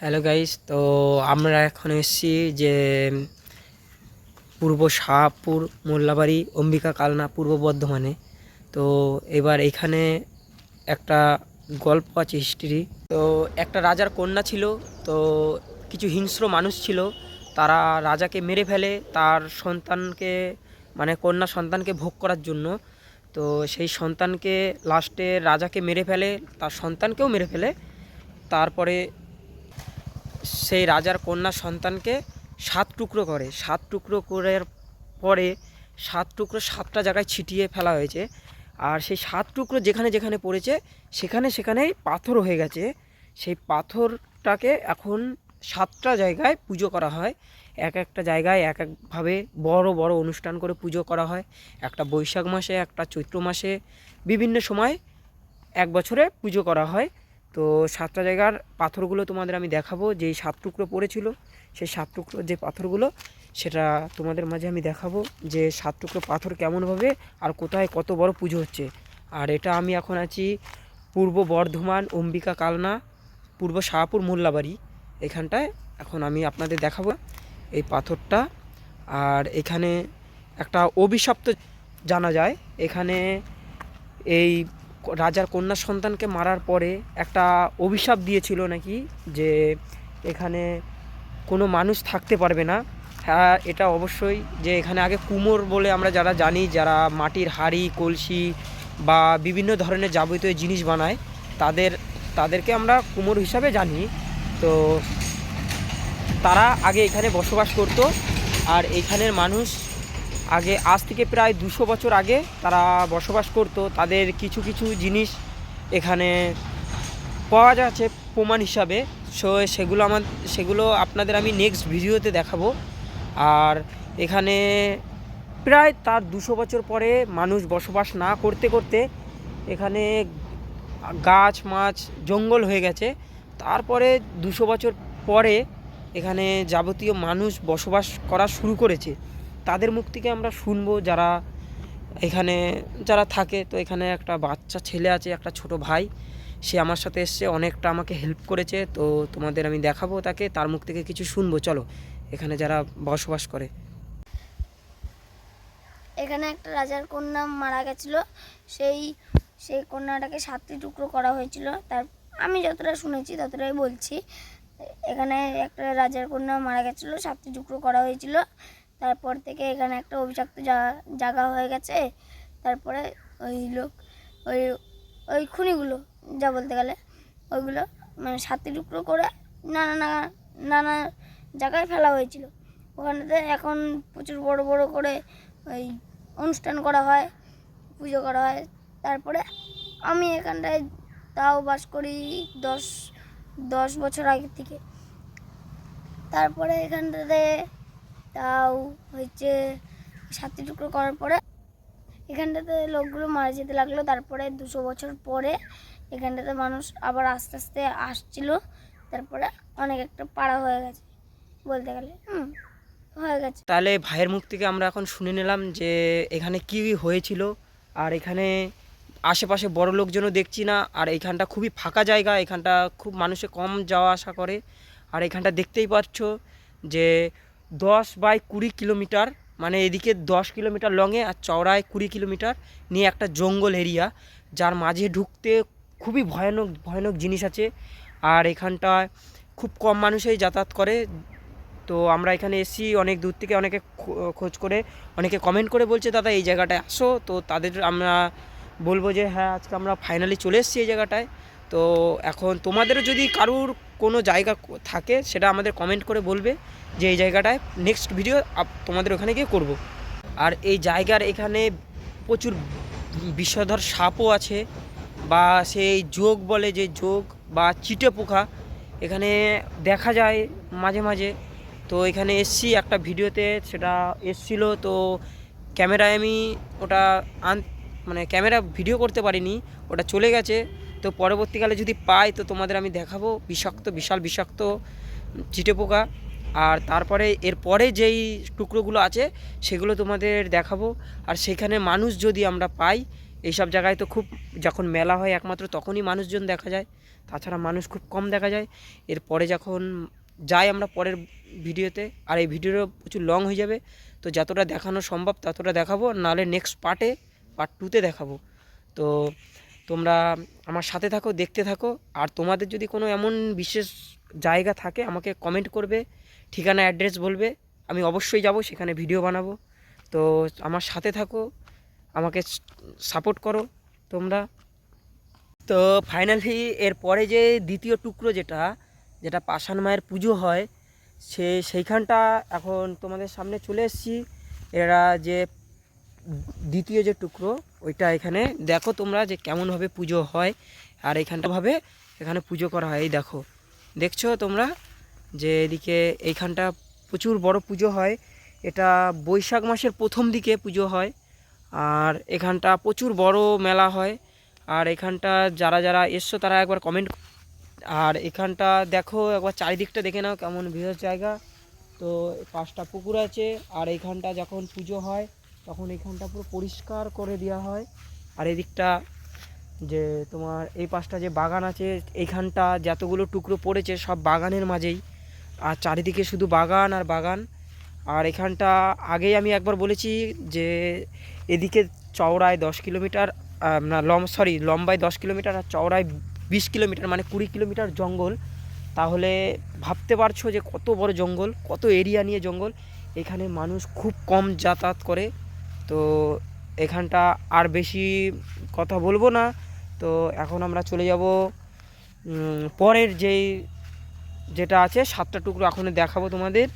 Hello guys তো আমরা এখন এসেছি যে পূর্ব শাহপুর, মোল্লাবাড়ি, অম্বিকা কালনা পূর্ব বর্ধমানে। তো এবার এখানে একটা গল্প আছে হিস্ট্রি তো একটা রাজার কন্যা ছিল, তো কিছু হিংস্র মানুষ ছিল। তারা রাজাকে মেরে ফেলে তার সন্তানকে মানে কন্যা সন্তানকে ভোগ করার জন্য। তো সেই সন্তানকে লাস্টে রাজাকে মেরে ফেলে, তার সন্তানকেও মেরে ফেলে। তারপরে সেই রাজার কন্যা সন্তানকে সাত টুকরো করে। সাত টুকরো করার পরে সাত টুকরো সাতটা জায়গায় ছিটিয়ে ফেলা হয়েছে। আর সেই সাত টুকরো যেখানে যেখানে পড়েছে, সেখানে সেখানেই পাথর হয়ে গেছে। সেই পাথরটাকে এখন সাতটা জায়গায় পুজো করা হয়। এক একটা জায়গায় এক একভাবে বড় বড় অনুষ্ঠান করে পুজো করা হয়। একটা বৈশাখ মাসে, একটা চৈত্র মাসে, বিভিন্ন সময় এক বছরে পুজো করা হয়। তো সাতটা জায়গার পাথরগুলো তোমাদের আমি দেখাবো, যেই সাত টুকরো পড়েছিল, সেই সাত টুকরো যে পাথরগুলো, সেটা তোমাদের মাঝে আমি দেখাবো যে সাত টুকরো পাথর কেমনভাবে আর কোথায় কত বড় পুজো হচ্ছে। আর এটা আমি এখন আছি পূর্ব বর্ধমান অম্বিকা কালনা, পূর্ব শাহপুর মোল্লাবাড়ি। এখানটায় এখন আমি আপনাদের দেখাবো এই পাথরটা। আর এখানে একটা অভিশপ্ত জানা যায়, এখানে এই রাজার কন্যা সন্তানকে মারার পরে একটা অভিশাপ দিয়েছিল নাকি যে এখানে কোনো মানুষ থাকতে পারবে না। হ্যাঁ এটা অবশ্যই যে এখানে আগে কুমোর বলে আমরা যারা জানি, যারা মাটির হাড়ি, কলসি বা বিভিন্ন ধরনের যাবতীয় জিনিস বানায়, তাদের, তাদেরকে আমরা কুমোর হিসাবে জানি। তো তারা আগে এখানে বসবাস করত, আর এখানের মানুষ আগে, আজ থেকে প্রায় দুশো বছর আগে তারা বসবাস করত। তাদের কিছু কিছু জিনিস এখানে পাওয়া যাচ্ছে প্রমাণ হিসাবে। সো, সেগুলো আমার, সেগুলো আপনাদের আমি নেক্সট ভিডিওতে দেখাবো। আর এখানে প্রায় তার দুশো বছর পরে মানুষ বসবাস না করতে করতে এখানে গাছ, মাছ, জঙ্গল হয়ে গেছে। তারপরে দুশো বছর পরে এখানে যাবতীয় মানুষ বসবাস করা শুরু করেছে। তাদের মুখ থেকে আমরা শুনব যারা এখানে, যারা থাকে। তো এখানে একটা বাচ্চা ছেলে আছে, একটা ছোট ভাই। সে আমার সাথে এসছে, অনেকটা আমাকে হেল্প করেছে। তো তোমাদের আমি দেখাবো তাকে, তার মুখ থেকে কিছু শুনব। চলো, এখানে যারা বসবাস করে। এখানে একটা রাজার কন্যা মারা গেছিল। সেই সেই কন্যাটাকে সাতটি টুকরো করা হয়েছিল। তার, আমি যতটা শুনেছি, ততটাই বলছি। এখানে একটা রাজার কন্যা মারা গেছিল, সাতটি টুকরো করা হয়েছিল। তারপর থেকে এখানে একটা অভিশপ্ত জায়গা হয়ে গেছে। তারপরে ওই লোক, ওই ওই খুনিগুলো, যা বলতে গেলে, ওইগুলো মানে সাতটি টুকরো করে নানা নানা নানা জায়গায় ফেলা হয়েছিল। ওখানেতে এখন প্রচুর বড় বড় করে ওই অনুষ্ঠান করা হয়, পুজো করা হয়। তারপরে আমি এখানটায় তাও বাস করি দশ দশ বছর আগে থেকে। তারপরে এখানটাতে তাও হচ্ছে সাতটি টুকরো করার পরে এখানটাতে লোকগুলো মারা যেতে লাগল। তারপরে দুশো বছর পরে এখানটাতে মানুষ আবার আস্তে আস্তে আসছিল। তারপরে অনেক একটা পাড়া হয়ে গেছে বলতে গেলে। হুম, হয়ে গেছে। তাহলে ভাইয়ের মুখ থেকে আমরা এখন শুনে নিলাম যে এখানে কি হয়েছিল আর এখানে আশেপাশে বড় লোকজনও দেখছি না। আর এইখানটা খুবই ফাঁকা জায়গা, এখানটা খুব মানুষে কম যাওয়া আসা করে। আর এখানটা দেখতেই পাচ্ছ যে দশ বাই কুড়ি কিলোমিটার মানে এদিকে দশ কিলোমিটার লংয়ে আর চওড়ায় কুড়ি কিলোমিটার নিয়ে একটা জঙ্গল এরিয়া, যার মাঝে ঢুকতে খুবই ভয়ানক ভয়ানক জিনিস আছে। আর এখানটায় খুব কম মানুষই যাতায়াত করে। তো আমরা এখানে এসেছি, অনেক দূর থেকে অনেকে খোঁজ করে, অনেকে কমেন্ট করে বলছে, দাদা, এই জায়গাটায় আসো। তো তাদের আমরা বলব যে হ্যাঁ আজকে আমরা ফাইনালি চলে এসেছি এই জায়গাটায়। তো এখন তোমাদেরও যদি কারুর কোনো জায়গা থাকে, সেটা আমাদের কমেন্ট করে বলবে যে এই জায়গাটায় নেক্সট ভিডিও তোমাদের ওখানে গিয়ে করব। আর এই জায়গার এখানে প্রচুর বিষধর সাপও আছে, বা সেই যোগ বলে যে যোগ, বা চিটে পোকা, এখানে দেখা যায় মাঝে মাঝে। তো এখানে এসছি একটা ভিডিওতে, সেটা এসছিল, তো ক্যামেরায় আমি ওটা আন মানে ক্যামেরা ভিডিও করতে পারিনি, ওটা চলে গেছে। তো পরবর্তীকালে যদি পাই, তো তোমাদের আমি দেখাবো। বিষাক্ত, বিশাল বিষাক্ত চিটে পোকা। আর তারপরে এরপরে যেই টুকরোগুলো আছে, সেগুলো তোমাদের দেখাবো। আর সেখানে মানুষ যদি আমরা পাই, এইসব জায়গায় তো খুব যখন মেলা হয় একমাত্র, তখনই মানুষজন দেখা যায়। তাছাড়া মানুষ খুব কম দেখা যায়। এরপরে যখন যাই আমরা পরের ভিডিওতে, আর এই ভিডিওটা প্রচুর লং হয়ে যাবে। তো যতটা দেখানো সম্ভব, ততটা দেখাবো। নাহলে নেক্সট পার্টে পার্ট টুতে দেখাবো। তো তোমরা আমার সাথে থাকো, দেখতে থাকো। আর তোমাদের যদি কোনো এমন বিশেষ জায়গা থাকে, আমাকে কমেন্ট করবে, ঠিকানা অ্যাড্রেস বলবে। আমি অবশ্যই যাব, সেখানে ভিডিও বানাবো। তো আমার সাথে থাকো, আমাকে সাপোর্ট করো তোমরা। তো ফাইনালি এর পরে যে দ্বিতীয় টুকরো যেটা যেটা পাষাণ মায়ের পুজো হয়, সে, সেইখানটা এখন তোমাদের সামনে চলে এসেছি। এরা যে দ্বিতীয় যে টুকরো ওইটা এখানে। দেখো তোমরা যে কেমনভাবে পুজো হয়, আর এখানটাভাবে এখানে পুজো করা হয়, এই দেখো। দেখছ তোমরা যে এদিকে এইখানটা প্রচুর বড় পুজো হয়। এটা বৈশাখ মাসের প্রথম দিকে পুজো হয়, আর এখানটা প্রচুর বড় মেলা হয়। আর এখানটা যারা যারা এসছো তারা একবার কমেন্ট আর এখানটা দেখো, একবার চারিদিকটা দেখে নাও কেমন বৃহৎ জায়গা। তো পাঁচটা পুকুর আছে, আর এইখানটা যখন পুজো হয় তখন এইখানটা পুরো পরিষ্কার করে দেওয়া হয়। আর এদিকটা যে তোমার এই পাশটা যে বাগান আছে, এইখানটা যতগুলো টুকরো পড়েছে সব বাগানের মাঝেই। আর চারিদিকে শুধু বাগান আর বাগান। আর এখানটা আগেই আমি একবার বলেছি যে এদিকে চওড়ায় দশ কিলোমিটার না, লম সরি লম্বায় দশ কিলোমিটার আর চওড়ায় বিশ কিলোমিটার মানে কুড়ি কিলোমিটার জঙ্গল। তাহলে ভাবতে পারছ যে কত বড় জঙ্গল, কত এরিয়া নিয়ে জঙ্গল। এখানে মানুষ খুব কম যাতায়াত করে। তো এখানটা আর বেশি কথা বলব না। তো এখন আমরা চলে যাব পরের যেই যেটা আছে সাতটা টুকরো এখন দেখাবো তোমাদের।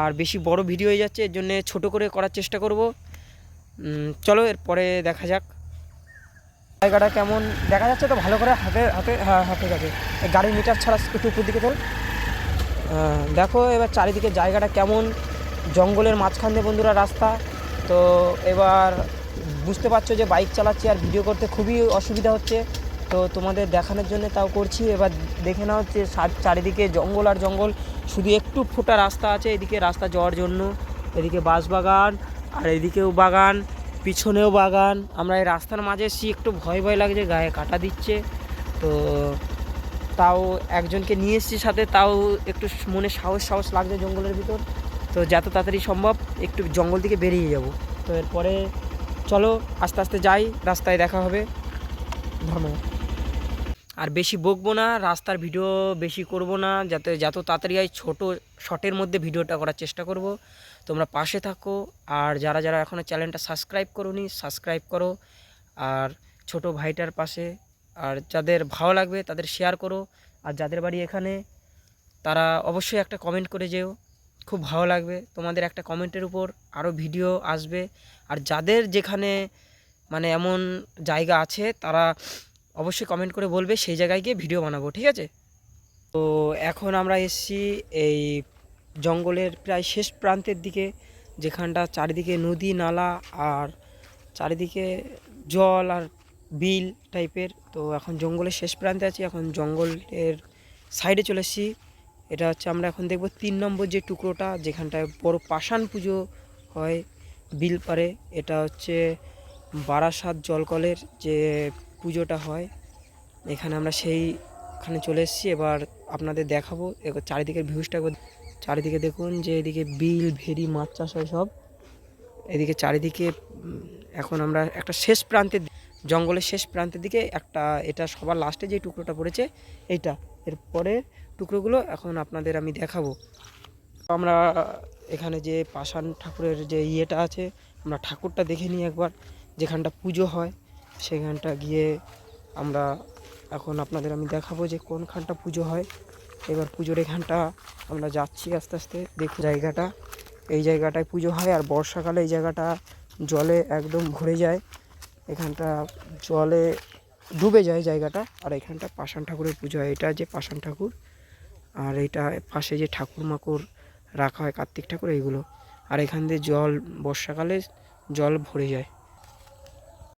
আর বেশি বড় ভিডিও হয়ে যাচ্ছে, এর জন্য ছোট করে করার চেষ্টা করব। চলো এরপরে দেখা যাক। জায়গাটা কেমন? দেখা যাচ্ছে তো ভালো করে হাতে হাতে হ্যাঁ হাতে কাছে এই গাড়ির মিটার ছাড়া একটু উপর দিকে চল। দেখো এবার চারিদিকে জায়গাটা কেমন। জঙ্গলের মাঝখান দিয়ে বন্ধুরা রাস্তা। তো এবার বুঝতে পারছ যে বাইক চালাচ্ছি আর ভিডিও করতে খুবই অসুবিধা হচ্ছে। তো তোমাদের দেখানোর জন্য তাও করছি। এবার দেখে নাও সা- চারিদিকে জঙ্গল আর জঙ্গল। শুধু একটু ফোটা রাস্তা আছে, এদিকে রাস্তা যাওয়ার জন্য। এদিকে বাঁশ বাগান আর এদিকেও বাগান, পিছনেও বাগান। আমরা এই রাস্তার মাঝে এসেছি, একটু ভয় ভয় লাগছে, গায়ে কাটা দিচ্ছে। তো তাও একজনকে নিয়ে এসেছি সাথে, তাও একটু মনে সাহস সাহস লাগছে জঙ্গলের ভিতর। তো যত তাড়াতাড়ি সম্ভব, একটু জঙ্গল থেকে বেরিয়ে যাব। তো এরপরে চলো, আস্তে আস্তে যাই, রাস্তায় দেখা হবে। ধন্যবাদ আর বেশি বকবো না, রাস্তার ভিডিও বেশি করব না, যাতে যত তাড়াতাড়ি হয়, ছোটো শর্টের মধ্যে ভিডিওটা করার চেষ্টা করব। তোমরা পাশে থাকো, আর যারা যারা এখনও চ্যানেলটা সাবস্ক্রাইব করোনি, সাবস্ক্রাইব করো। আর ছোট ভাইটার পাশে, আর যাদের ভালো লাগবে তাদের শেয়ার করো। আর যাদের বাড়ি এখানে, তারা অবশ্যই একটা কমেন্ট করে যেও। খুব ভালো লাগবে। তোমাদের একটা কমেন্টের উপর আরও ভিডিও আসবে। আর যাদের যেখানে মানে এমন জায়গা আছে, তারা অবশ্যই কমেন্ট করে বলবে, সেই জায়গায় গিয়ে ভিডিও বানাবো, ঠিক আছে? তো এখন আমরা এসছি এই জঙ্গলের প্রায় শেষ প্রান্তের দিকে, যেখানটা চারিদিকে নদী, নালা আর চারিদিকে জল আর বিল টাইপের তো এখন জঙ্গলের শেষ প্রান্তে আছি, এখন জঙ্গলের সাইডে চলে এসেছি। এটা হচ্ছে আমরা এখন দেখব তিন নম্বর যে টুকরোটা, যেখানটায় বড় পাষাণ পুজো হয়, বিল পারে। এটা হচ্ছে বারাসাত জলকলের যে পুজোটা হয়। এখানে আমরা সেইখানে চলে এসেছি। এবার আপনাদের দেখাবো, এবার চারিদিকের ভিউজটা চারিদিকে দেখুন যে এদিকে বিল ভেরি মাছ চাষ হয় সব। এদিকে চারিদিকে এখন আমরা একটা শেষ প্রান্তের জঙ্গলের শেষ প্রান্তের দিকে একটা, এটা সবার লাস্টে যে টুকরোটা পড়েছে, এইটা। এরপরে টুকরোগুলো এখন আপনাদের আমি দেখাবো। আমরা এখানে যে পাষাণ ঠাকুরের যে ইয়েটা আছে, আমরা ঠাকুরটা দেখে নিই একবার। যেখানটা পুজো হয়, সেখানটা গিয়ে আমরা এখন আপনাদের আমি দেখাবো যে কোনখানটা পুজো হয়। এবার পুজোর এখানটা আমরা যাচ্ছি আস্তে আস্তে দেখুন জায়গাটা। এই জায়গাটায় পুজো হয় আর বর্ষাকালে এই জায়গাটা জলে একদম ভরে যায়। এখানটা জলে ডুবে যায় জায়গাটা। আর এখানটা পাষাণ ঠাকুরের পুজো হয়। এটা যে পাষাণ ঠাকুর আর এটা পাশে যে ঠাকুর মাকুর রাখা হয় কার্তিক ঠাকুর, এইগুলো। আর এখান দিয়ে জল, বর্ষাকালে জল ভরে যায়।